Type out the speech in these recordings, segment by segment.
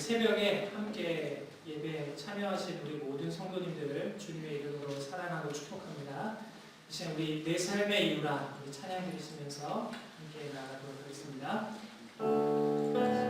새벽에 함께 예배에 참여하신 우리 모든 성도님들을 주님의 이름으로 사랑하고 축복합니다. 이 시간 우리 내 삶의 이유라 찬양 드리시면서 함께 나가도록 하겠습니다.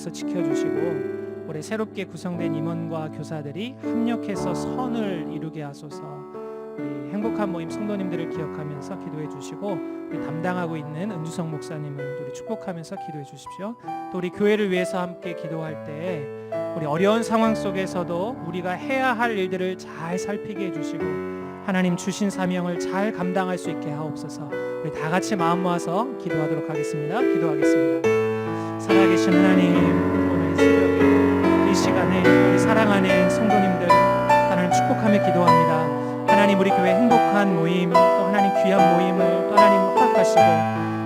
하나님께서 지켜주시고 올해 새롭게 구성된 임원과 교사들이 합력해서 선을 이루게 하소서 우리 행복한 모임 성도님들을 기억하면서 기도해 주시고 우리 담당하고 있는 은주성 목사님을 우리 축복하면서 기도해 주십시오. 또 우리 교회를 위해서 함께 기도할 때 우리 어려운 상황 속에서도 우리가 해야 할 일들을 잘 살피게 해주시고 하나님 주신 사명을 잘 감당할 수 있게 하옵소서. 우리 다 같이 마음 모아서 기도하도록 하겠습니다. 기도하겠습니다. 살아계신 하나님 오늘 새벽에 이 시간에 우리 사랑하는 성도님들 하나님 축복하며 기도합니다. 하나님 우리 교회 행복한 모임 또 하나님 귀한 모임을 또 하나님 허락하시고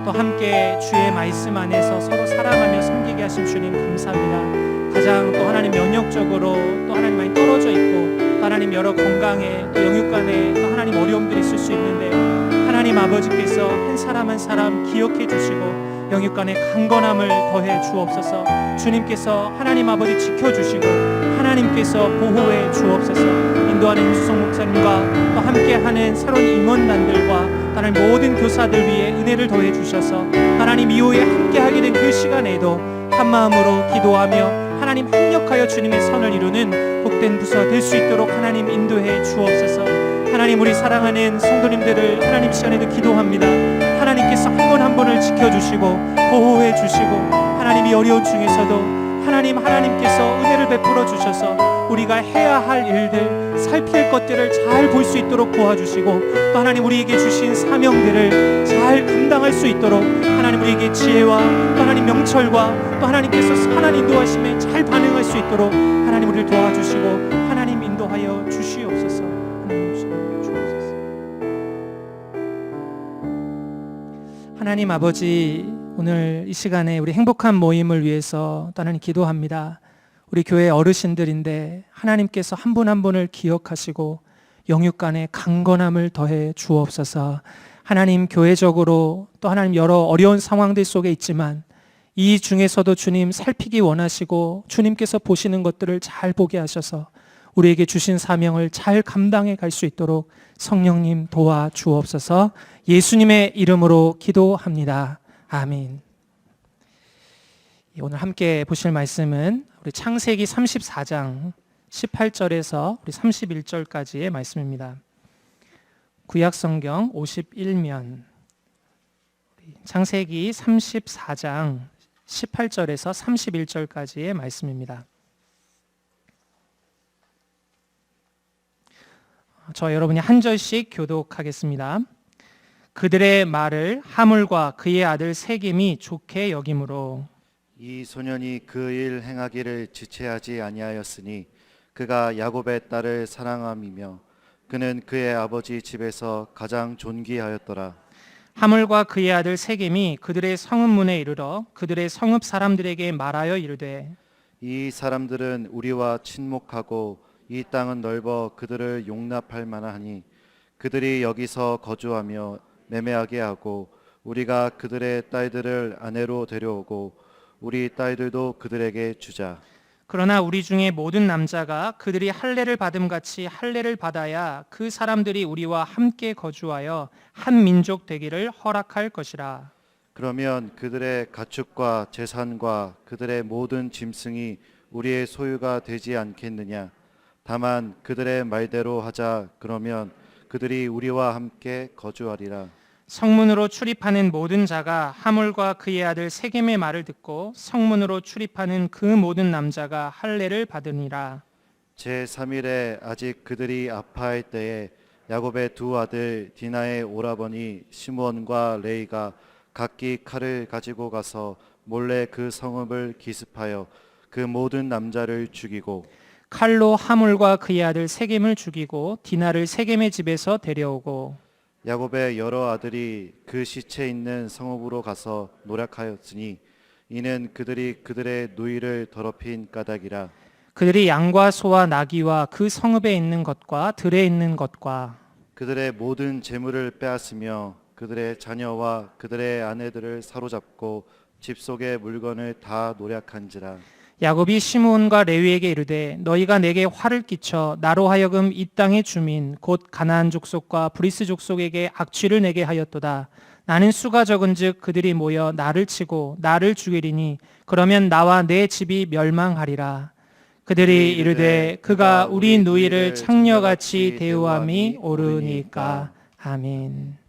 또 함께 주의 말씀 안에서 서로 사랑하며 섬기게 하신 주님 감사합니다. 가장 또 하나님 면역적으로 또 하나님 많이 떨어져 있고 또 하나님 여러 건강에 또 영육 간에 또 하나님 어려움들이 있을 수 있는데 하나님 아버지께서 한 사람 한 사람 기억해 주시고 영육 간의 강건함을 더해 주옵소서. 주님께서 하나님 아버지 지켜주시고 하나님께서 보호해 주옵소서. 인도하는 임수성 목사님과 또 함께하는 새로운 임원단들과 하나님 모든 교사들 위해 은혜를 더해 주셔서 하나님 이후에 함께하게 된 그 시간에도 한 마음으로 기도하며 하나님 합력하여 주님의 선을 이루는 복된 부서가 될수 있도록 하나님 인도해 주옵소서. 하나님 우리 사랑하는 성도님들을 하나님 시간에도 기도합니다 하나님께서 한분한 분을 지켜주시고 보호해 주시고 하나님이 어려운 중에서도 하나님 하나님께서 은혜를 베풀어 주셔서 우리가 해야 할 일들 살필 것들을 잘 볼 수 있도록 도와주시고 또 하나님 우리에게 주신 사명들을 잘 감당할 수 있도록 하나님 우리에게 지혜와 또 하나님 명철과 또 하나님께서 선한 인도하심에 잘 반응할 수 있도록 하나님 우리를 도와주시고 하나님 인도하여 주시옵소서. 하나님 주옵소서 하나님 아버지 오늘 이 시간에 우리 행복한 모임을 위해서 또 하나님 기도합니다. 우리 교회 어르신들인데 하나님께서 한분한 분을 기억하시고 영육 간의 강건함을 더해 주옵소서. 하나님 교회적으로 또 하나님 여러 어려운 상황들 속에 있지만 이 중에서도 주님 살피기 원하시고 주님께서 보시는 것들을 잘 보게 하셔서 우리에게 주신 사명을 잘 감당해 갈 수 있도록 성령님 도와 주옵소서 예수님의 이름으로 기도합니다. 아멘. 오늘 함께 보실 말씀은 우리 창세기 34장 18절에서 우리 31절까지의 말씀입니다. 구약 성경 51면 창세기 34장 18절에서 31절까지의 말씀입니다. 저 여러분이 한 절씩 교독하겠습니다. 그들의 말을 하물과 그의 아들 세겜이 좋게 여김으로 이 소년이 그 일 행하기를 지체하지 아니하였으니 그가 야곱의 딸을 사랑함이며 그는 그의 아버지 집에서 가장 존귀하였더라. 하물과 그의 아들 세겜이 그들의 성읍 문에 이르러 그들의 성읍 사람들에게 말하여 이르되 이 사람들은 우리와 친목하고 이 땅은 넓어 그들을 용납할 만하니 그들이 여기서 거주하며 매매하게 하고 우리가 그들의 딸들을 아내로 데려오고 우리 딸들도 그들에게 주자. 그러나 우리 중에 모든 남자가 그들이 할례를 받음 같이 할례를 받아야 그 사람들이 우리와 함께 거주하여 한 민족 되기를 허락할 것이라. 그러면 그들의 가축과 재산과 그들의 모든 짐승이 우리의 소유가 되지 않겠느냐? 다만 그들의 말대로 하자. 그러면 그들이 우리와 함께 거주하리라. 성문으로 출입하는 모든 자가 하물과 그의 아들 세겜의 말을 듣고 성문으로 출입하는 그 모든 남자가 할례를 받으니라. 제 3일에 아직 그들이 아파할 때에 야곱의 두 아들 디나의 오라버니 시므온과 레이가 각기 칼을 가지고 가서 몰래 그 성읍을 기습하여 그 모든 남자를 죽이고 칼로 하물과 그의 아들 세겜을 죽이고 디나를 세겜의 집에서 데려오고 야곱의 여러 아들이 그 시체 있는 성읍으로 가서 노력하였으니 이는 그들이 그들의 누이를 더럽힌 까닭이라. 그들이 양과 소와 나귀와 그 성읍에 있는 것과 들에 있는 것과 그들의 모든 재물을 빼앗으며 그들의 자녀와 그들의 아내들을 사로잡고 집 속의 물건을 다 노략한지라 야곱이 시므온과 레위에게 이르되 너희가 내게 화를 끼쳐 나로 하여금 이 땅의 주민 곧 가나안 족속과 브리스 족속에게 악취를 내게 하였도다. 나는 수가 적은즉 그들이 모여 나를 치고 나를 죽이리니 그러면 나와 내 집이 멸망하리라. 그들이 이르되 그가 우리 누이를 창녀같이 대우함이 옳으니까 아멘.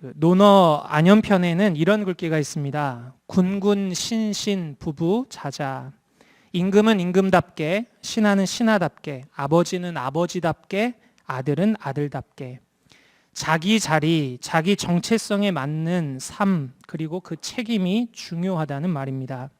그 논어 안연편에는 이런 글귀가 있습니다. 군군 신신 부부 자자. 임금은 임금답게, 신하는 신하답게, 아버지는 아버지답게, 아들은 아들답게. 자기 자리, 자기 정체성에 맞는 삶, 그리고 그 책임이 중요하다는 말입니다.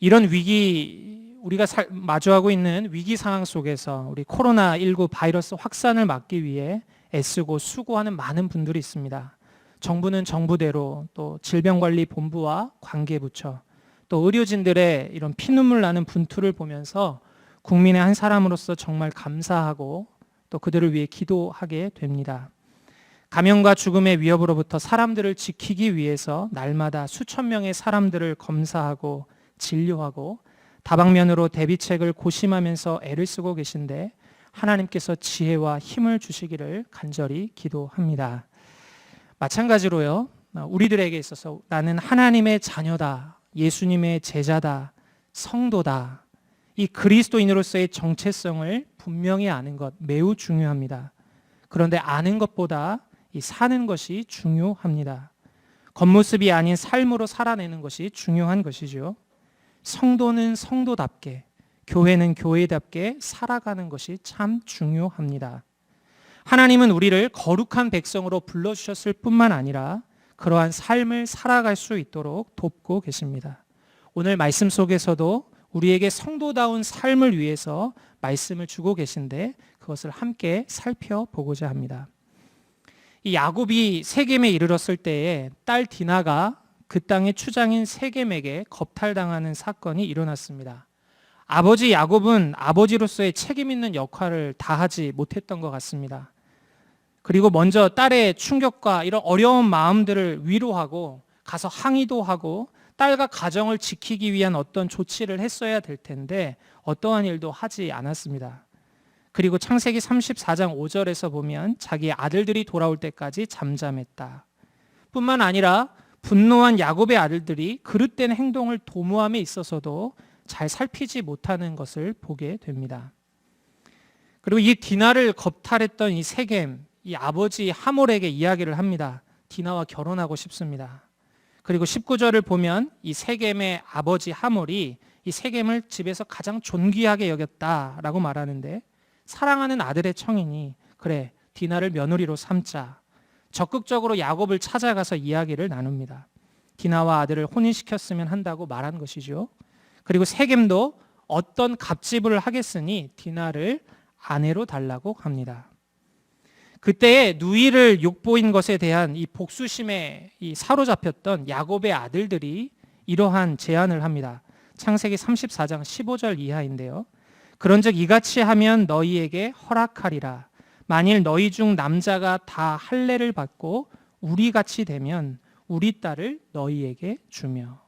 이런 위기, 우리가 살, 마주하고 있는 위기 상황 속에서 우리 코로나 19 바이러스 확산을 막기 위해 애쓰고 수고하는 많은 분들이 있습니다. 정부는 정부대로 또 질병관리본부와 관계부처 또 의료진들의 이런 피눈물 나는 분투를 보면서 국민의 한 사람으로서 정말 감사하고 또 그들을 위해 기도하게 됩니다. 감염과 죽음의 위협으로부터 사람들을 지키기 위해서 날마다 수천 명의 사람들을 검사하고 진료하고 다방면으로 대비책을 고심하면서 애를 쓰고 계신데 하나님께서 지혜와 힘을 주시기를 간절히 기도합니다. 마찬가지로요. 우리들에게 있어서 나는 하나님의 자녀다. 예수님의 제자다. 성도다. 이 그리스도인으로서의 정체성을 분명히 아는 것 매우 중요합니다. 그런데 아는 것보다 이 사는 것이 중요합니다. 겉모습이 아닌 삶으로 살아내는 것이 중요한 것이죠. 성도는 성도답게, 교회는 교회답게 살아가는 것이 참 중요합니다. 하나님은 우리를 거룩한 백성으로 불러주셨을 뿐만 아니라 그러한 삶을 살아갈 수 있도록 돕고 계십니다. 오늘 말씀 속에서도 우리에게 성도다운 삶을 위해서 말씀을 주고 계신데 그것을 함께 살펴보고자 합니다. 이 야곱이 세겜에 이르렀을 때에 딸 디나가 그 땅의 추장인 세겜에게 겁탈당하는 사건이 일어났습니다. 아버지 야곱은 아버지로서의 책임 있는 역할을 다하지 못했던 것 같습니다. 그리고 먼저 딸의 충격과 이런 어려운 마음들을 위로하고 가서 항의도 하고 딸과 가정을 지키기 위한 어떤 조치를 했어야 될 텐데 어떠한 일도 하지 않았습니다. 그리고 창세기 34장 5절에서 보면 자기 아들들이 돌아올 때까지 잠잠했다. 뿐만 아니라 분노한 야곱의 아들들이 그릇된 행동을 도모함에 있어서도 잘 살피지 못하는 것을 보게 됩니다. 그리고 이 디나를 겁탈했던 이 세겜, 이 아버지 하몰에게 이야기를 합니다. 디나와 결혼하고 싶습니다. 그리고 19절을 보면 이 세겜의 아버지 하몰이 이 세겜을 집에서 가장 존귀하게 여겼다라고 말하는데 사랑하는 아들의 청인이 그래 디나를 며느리로 삼자 적극적으로 야곱을 찾아가서 이야기를 나눕니다. 디나와 아들을 혼인시켰으면 한다고 말한 것이죠. 그리고 세겜도 어떤 갑집을 하겠으니 디나를 아내로 달라고 합니다. 그때에 누이를 욕보인 것에 대한 이 복수심에 이 사로잡혔던 야곱의 아들들이 이러한 제안을 합니다. 창세기 34장 15절 이하인데요. 그런즉 이같이 하면 너희에게 허락하리라. 만일 너희 중 남자가 다 할례를 받고 우리 같이 되면 우리 딸을 너희에게 주며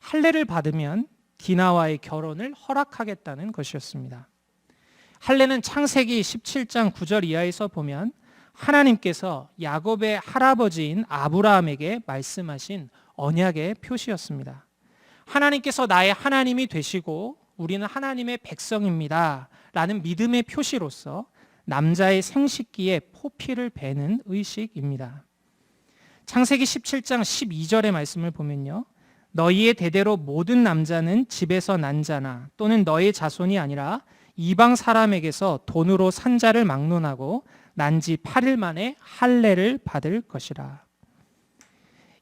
할례를 받으면 디나와의 결혼을 허락하겠다는 것이었습니다. 할례는 창세기 17장 9절 이하에서 보면 하나님께서 야곱의 할아버지인 아브라함에게 말씀하신 언약의 표시였습니다. 하나님께서 나의 하나님이 되시고 우리는 하나님의 백성입니다. 라는 믿음의 표시로서 남자의 생식기에 포피를 베는 의식입니다. 창세기 17장 12절의 말씀을 보면요. 너희의 대대로 모든 남자는 집에서 난 자나 또는 너의 자손이 아니라 이방 사람에게서 돈으로 산 자를 막론하고 난 지 8일 만에 할례를 받을 것이라.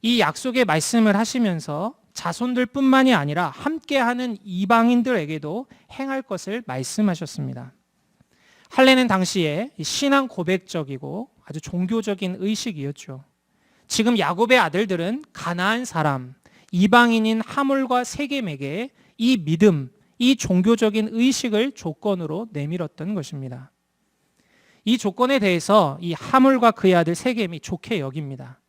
이 약속의 말씀을 하시면서 자손들뿐만이 아니라 함께하는 이방인들에게도 행할 것을 말씀하셨습니다. 할례는 당시에 신앙 고백적이고 아주 종교적인 의식이었죠. 지금 야곱의 아들들은 가나안 사람, 이방인인 하물과 세겜에게 이 믿음, 이 종교적인 의식을 조건으로 내밀었던 것입니다. 이 조건에 대해서 이 하물과 그의 아들 세겜이 좋게 여깁니다.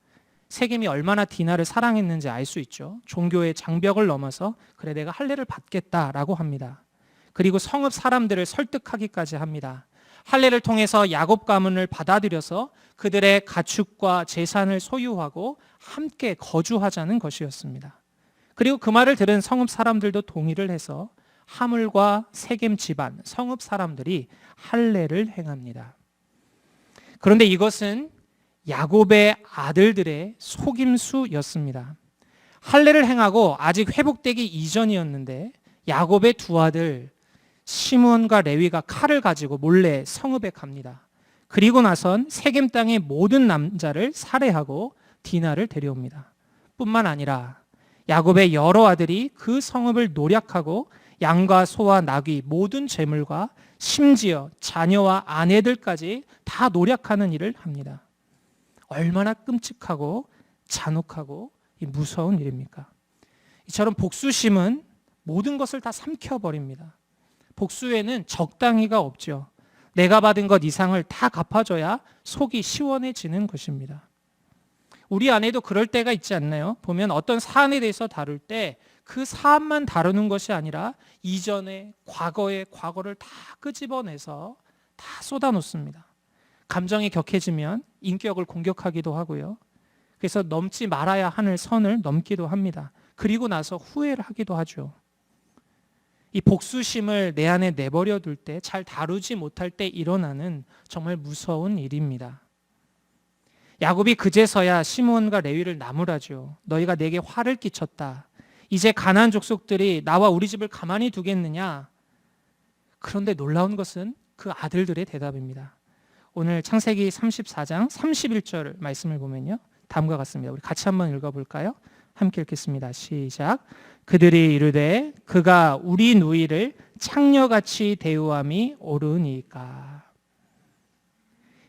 세겜이 얼마나 디나를 사랑했는지 알 수 있죠. 종교의 장벽을 넘어서 그래 내가 할례를 받겠다라고 합니다. 그리고 성읍 사람들을 설득하기까지 합니다. 할례를 통해서 야곱 가문을 받아들여서 그들의 가축과 재산을 소유하고 함께 거주하자는 것이었습니다. 그리고 그 말을 들은 성읍 사람들도 동의를 해서 하물과 세겜 집안 성읍 사람들이 할례를 행합니다. 그런데 이것은 야곱의 아들들의 속임수였습니다. 할례를 행하고 아직 회복되기 이전이었는데 야곱의 두 아들 시므온과 레위가 칼을 가지고 몰래 성읍에 갑니다. 그리고 나선 세겜 땅의 모든 남자를 살해하고 디나를 데려옵니다. 뿐만 아니라 야곱의 여러 아들이 그 성읍을 노략하고 양과 소와 나귀 모든 재물과 심지어 자녀와 아내들까지 다 노략하는 일을 합니다. 얼마나 끔찍하고 잔혹하고 무서운 일입니까? 이처럼 복수심은 모든 것을 다 삼켜버립니다. 복수에는 적당히가 없죠. 내가 받은 것 이상을 다 갚아줘야 속이 시원해지는 것입니다. 우리 안에도 그럴 때가 있지 않나요? 보면 어떤 사안에 대해서 다룰 때 그 사안만 다루는 것이 아니라 이전에 과거의 과거를 다 끄집어내서 다 쏟아놓습니다. 감정이 격해지면 인격을 공격하기도 하고요. 그래서 넘지 말아야 하는 선을 넘기도 합니다. 그리고 나서 후회를 하기도 하죠. 이 복수심을 내 안에 내버려 둘 때 잘 다루지 못할 때 일어나는 정말 무서운 일입니다. 야곱이 그제서야 시므온과 레위를 나무라죠. 너희가 내게 화를 끼쳤다. 이제 가나안 족속들이 나와 우리 집을 가만히 두겠느냐? 그런데 놀라운 것은 그 아들들의 대답입니다. 오늘 창세기 34장 31절 말씀을 보면요. 다음과 같습니다. 우리 같이 한번 읽어볼까요? 함께 읽겠습니다. 시작. 그들이 이르되 그가 우리 누이를 창녀같이 대우함이 옳으니까.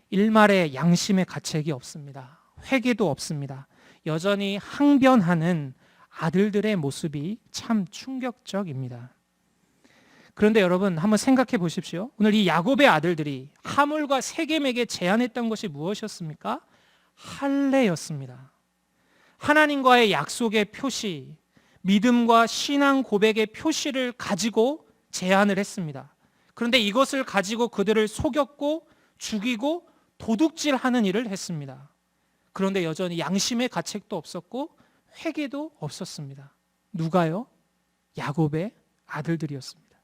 일말의 양심의 가책이 없습니다. 회개도 없습니다. 여전히 항변하는 아들들의 모습이 참 충격적입니다. 그런데 여러분 한번 생각해 보십시오. 오늘 이 야곱의 아들들이 하물과 세겜에게 제안했던 것이 무엇이었습니까? 할례였습니다. 하나님과의 약속의 표시, 믿음과 신앙 고백의 표시를 가지고 제안을 했습니다. 그런데 이것을 가지고 그들을 속였고 죽이고 도둑질하는 일을 했습니다. 그런데 여전히 양심의 가책도 없었고 회개도 없었습니다. 누가요? 야곱의 아들들이었습니다.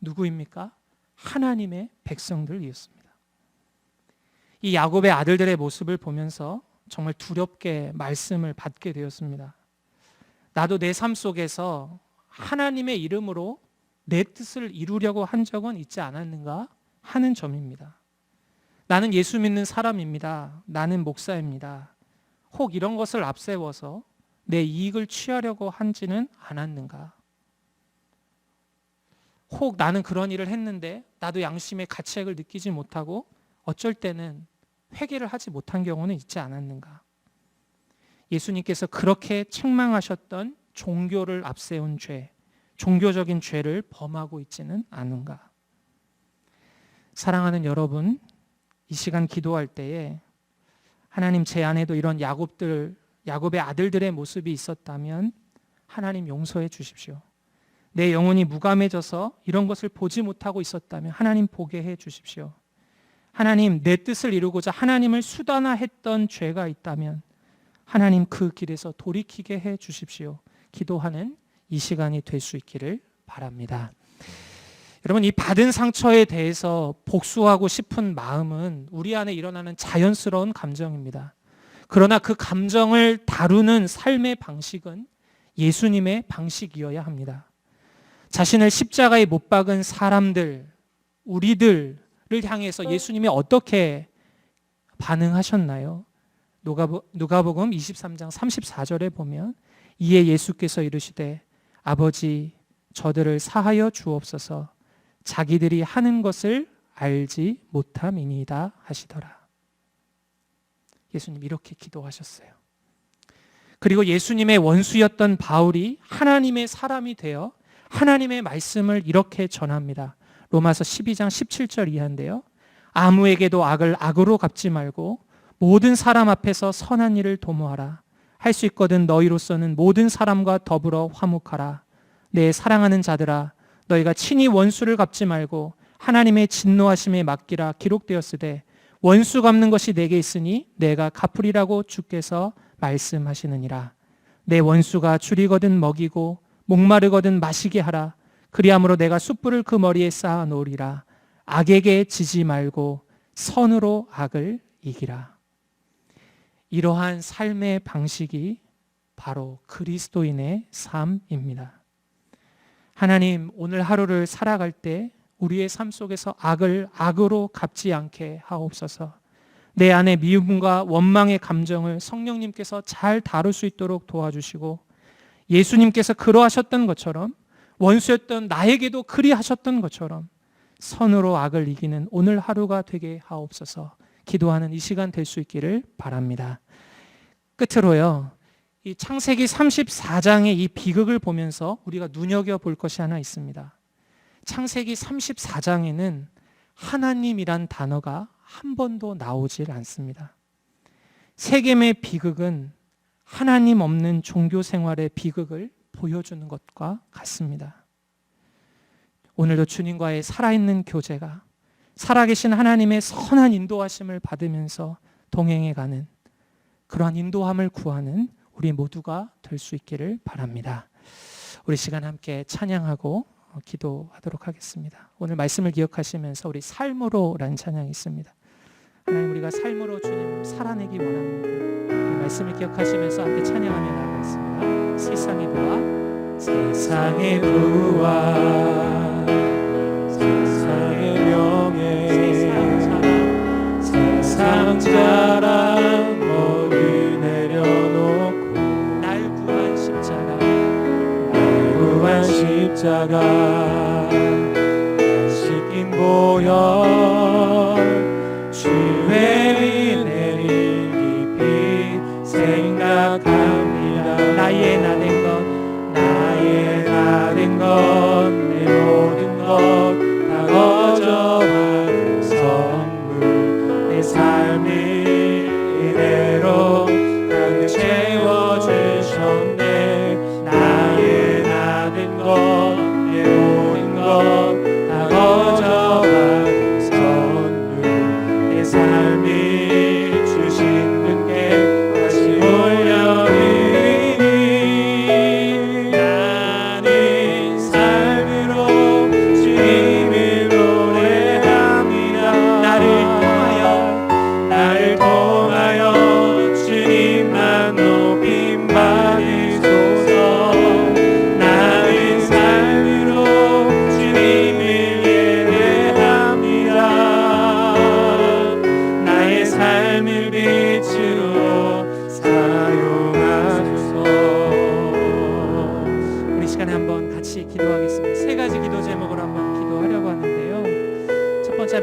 누구입니까? 하나님의 백성들이었습니다. 이 야곱의 아들들의 모습을 보면서 정말 두렵게 말씀을 받게 되었습니다. 나도 내 삶 속에서 하나님의 이름으로 내 뜻을 이루려고 한 적은 있지 않았는가 하는 점입니다. 나는 예수 믿는 사람입니다. 나는 목사입니다. 혹 이런 것을 앞세워서 내 이익을 취하려고 한지는 않았는가? 혹 나는 그런 일을 했는데 나도 양심의 가책을 느끼지 못하고 어쩔 때는 회개를 하지 못한 경우는 있지 않았는가? 예수님께서 그렇게 책망하셨던 종교를 앞세운 죄, 종교적인 죄를 범하고 있지는 않은가? 사랑하는 여러분, 이 시간 기도할 때에 하나님 제 안에도 이런 야곱들, 야곱의 아들들의 모습이 있었다면 하나님 용서해 주십시오. 내 영혼이 무감해져서 이런 것을 보지 못하고 있었다면 하나님 보게 해 주십시오. 하나님 내 뜻을 이루고자 하나님을 수단화했던 죄가 있다면 하나님 그 길에서 돌이키게 해 주십시오. 기도하는 이 시간이 될 수 있기를 바랍니다. 여러분 이 받은 상처에 대해서 복수하고 싶은 마음은 우리 안에 일어나는 자연스러운 감정입니다. 그러나 그 감정을 다루는 삶의 방식은 예수님의 방식이어야 합니다. 자신을 십자가에 못 박은 사람들, 우리들을 향해서 예수님이 어떻게 반응하셨나요? 누가복음 23장 34절에 보면 이에 예수께서 이르시되 아버지 저들을 사하여 주옵소서 자기들이 하는 것을 알지 못함이니이다 하시더라. 예수님 이렇게 기도하셨어요. 그리고 예수님의 원수였던 바울이 하나님의 사람이 되어 하나님의 말씀을 이렇게 전합니다. 로마서 12장 17절 이하인데요. 아무에게도 악을 악으로 갚지 말고 모든 사람 앞에서 선한 일을 도모하라. 할 수 있거든 너희로서는 모든 사람과 더불어 화목하라. 내 사랑하는 자들아 너희가 친히 원수를 갚지 말고 하나님의 진노하심에 맡기라 기록되었으되 원수 갚는 것이 내게 있으니 내가 갚으리라고 주께서 말씀하시느니라. 내 원수가 줄이거든 먹이고 목마르거든 마시게 하라. 그리함으로 내가 숯불을 그 머리에 쌓아 놓으리라. 악에게 지지 말고 선으로 악을 이기라. 이러한 삶의 방식이 바로 그리스도인의 삶입니다. 하나님, 오늘 하루를 살아갈 때 우리의 삶 속에서 악을 악으로 갚지 않게 하옵소서. 내 안에 미움과 원망의 감정을 성령님께서 잘 다룰 수 있도록 도와주시고 예수님께서 그러하셨던 것처럼 원수였던 나에게도 그리하셨던 것처럼 선으로 악을 이기는 오늘 하루가 되게 하옵소서 기도하는 이 시간 될 수 있기를 바랍니다. 끝으로요. 이 창세기 34장의 이 비극을 보면서 우리가 눈여겨 볼 것이 하나 있습니다. 창세기 34장에는 하나님이란 단어가 한 번도 나오질 않습니다. 세겜의 비극은 하나님 없는 종교 생활의 비극을 보여주는 것과 같습니다. 오늘도 주님과의 살아있는 교제가 살아계신 하나님의 선한 인도하심을 받으면서 동행해 가는 그러한 인도함을 구하는 우리 모두가 될 수 있기를 바랍니다. 우리 시간 함께 찬양하고 기도하도록 하겠습니다. 오늘 말씀을 기억하시면서 우리 삶으로라는 찬양이 있습니다. 하나님 우리가 삶으로 주님 살아내기 원합니다. 이 말씀을 기억하시면서 함께 찬양하며 나가겠습니다. 세상의 부와 세상의 부와 십자가 씻긴 보혈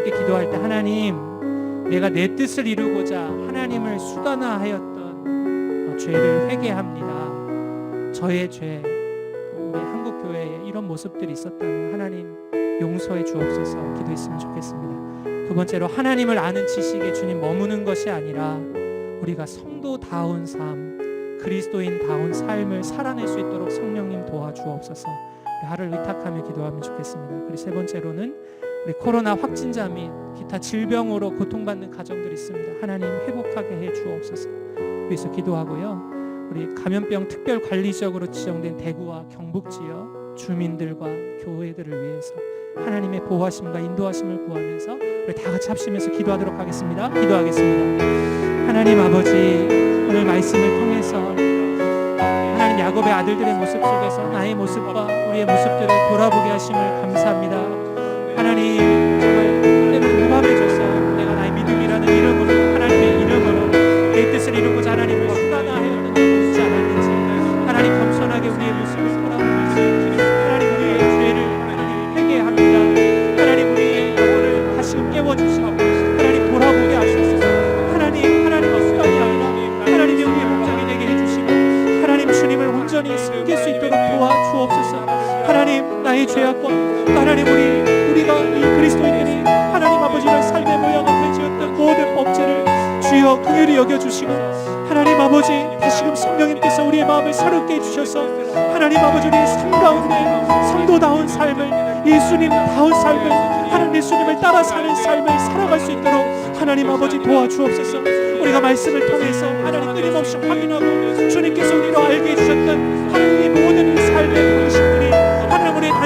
함께 기도할 때 하나님, 내가 내 뜻을 이루고자 하나님을 수단화하였던 어, 죄를 회개합니다. 저의 죄, 또 우리 한국 교회에 이런 모습들이 있었다면 하나님 용서해 주옵소서 기도했으면 좋겠습니다. 두 번째로 하나님을 아는 지식에 주님 머무는 것이 아니라 우리가 성도다운 삶, 그리스도인다운 삶을 살아낼 수 있도록 성령님 도와주옵소서. 하루를 의탁하며 기도하면 좋겠습니다. 그리고 세 번째로는 우리 코로나 확진자 및 기타 질병으로 고통받는 가정들이 있습니다. 하나님 회복하게 해 주옵소서. 위해서 기도하고요. 우리 감염병 특별 관리지역으로 지정된 대구와 경북 지역 주민들과 교회들을 위해서 하나님의 보호하심과 인도하심을 구하면서 우리 다 같이 합심해서 기도하도록 하겠습니다. 기도하겠습니다. 하나님 아버지 오늘 말씀을 통해서 하나님 야곱의 아들들의 모습 속에서 나의 모습과 우리의 모습들을 돌아보게 하심을 감사합니다. 주님을 온전히 섬길 수 있도록 도와주옵소서. 하나님 나의 죄악과 하나님 우리 우리가 이 그리스도인들이 하나님 아버지를 삶의 모양 앞에 지었던 모든 법제를 주여 긍휼히 여겨주시고 하나님 아버지 다시금 성령님께서 우리의 마음을 새롭게 해주셔서 하나님 아버지 우리의 삶 가운데 성도다운 삶을 예수님다운 삶을 하나님 예수님을 따라 사는 삶을 살아갈 수 있도록 하나님 아버지 도와주옵소서. 우리가 말씀을 통해서 하나님 끊임없이 확인하고 주님께서 우리로 알게 해주셨던 하나님의 모든 이 삶의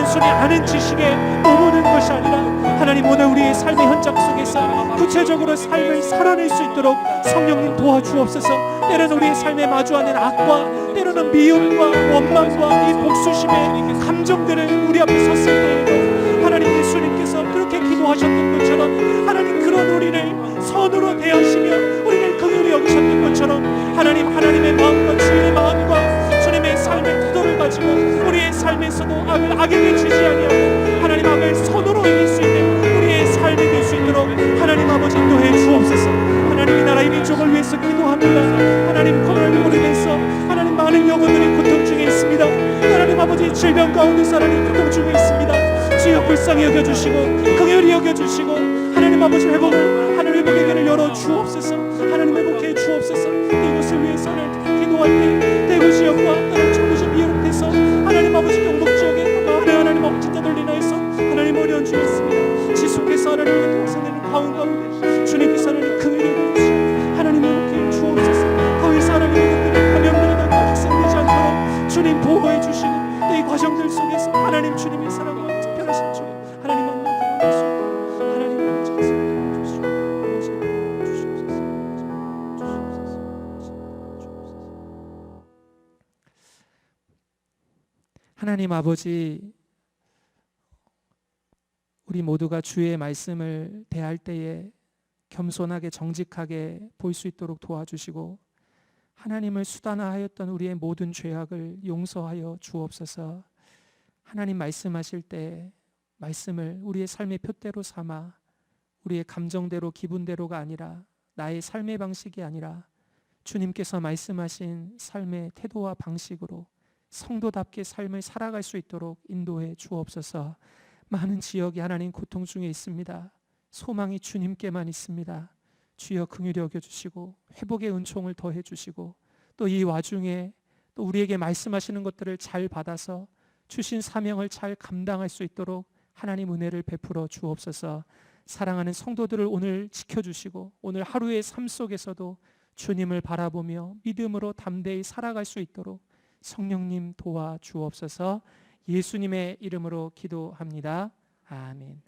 단순히 아는 지식에 머무는 것이 아니라 하나님 오늘 우리의 삶의 현장 속에서 구체적으로 삶을 살아낼 수 있도록 성령님 도와주옵소서. 때로는 우리의 삶에 마주하는 악과 때로는 미움과 원망과 이 복수심의 감정들을 우리 앞에 섰을 때에도 하나님 예수님께서 그렇게 기도하셨던 것처럼 하나님 그런 우리를 선으로 대하시며 우리를 긍휼히 여기셨던 것처럼 하나님 하나님의 마음 악을 악에게 지지 아니하고 하나님 악을 선으로 이길 수 있는 우리의 삶이 될 수 있도록 하나님 아버지 인도해 주옵소서. 하나님 이 나라 이 민족을 위해서 기도합니다. 하나님 코로나로 인해서 하나님 많은 영혼들이 고통 중에 있습니다. 하나님 아버지 질병 가운데 하나님 고통 중에 있습니다. 주여 불쌍히 여겨주시고 긍휼히 여겨주시고 하나님 아버지 회복을 하나님 회복의 길을 열어 주옵소서. 하나님 회복해 주옵소서. 이것을 위해서는 특히 기도할 때 하나님 아버지 우리 모두가 주의 말씀을 대할 때에 겸손하게 정직하게 볼 수 있도록 도와주시고 하나님을 수단화하였던 우리의 모든 죄악을 용서하여 주옵소서. 하나님 말씀하실 때 말씀을 우리의 삶의 표대로 삼아 우리의 감정대로 기분대로가 아니라 나의 삶의 방식이 아니라 주님께서 말씀하신 삶의 태도와 방식으로 성도답게 삶을 살아갈 수 있도록 인도해 주옵소서. 많은 지역이 하나님 고통 중에 있습니다. 소망이 주님께만 있습니다. 주여 긍휼히 여겨 주시고 회복의 은총을 더해 주시고 또 이 와중에 또 우리에게 말씀하시는 것들을 잘 받아서 주신 사명을 잘 감당할 수 있도록 하나님 은혜를 베풀어 주옵소서. 사랑하는 성도들을 오늘 지켜 주시고 오늘 하루의 삶 속에서도 주님을 바라보며 믿음으로 담대히 살아갈 수 있도록 성령님 도와 주옵소서. 예수님의 이름으로 기도합니다. 아멘.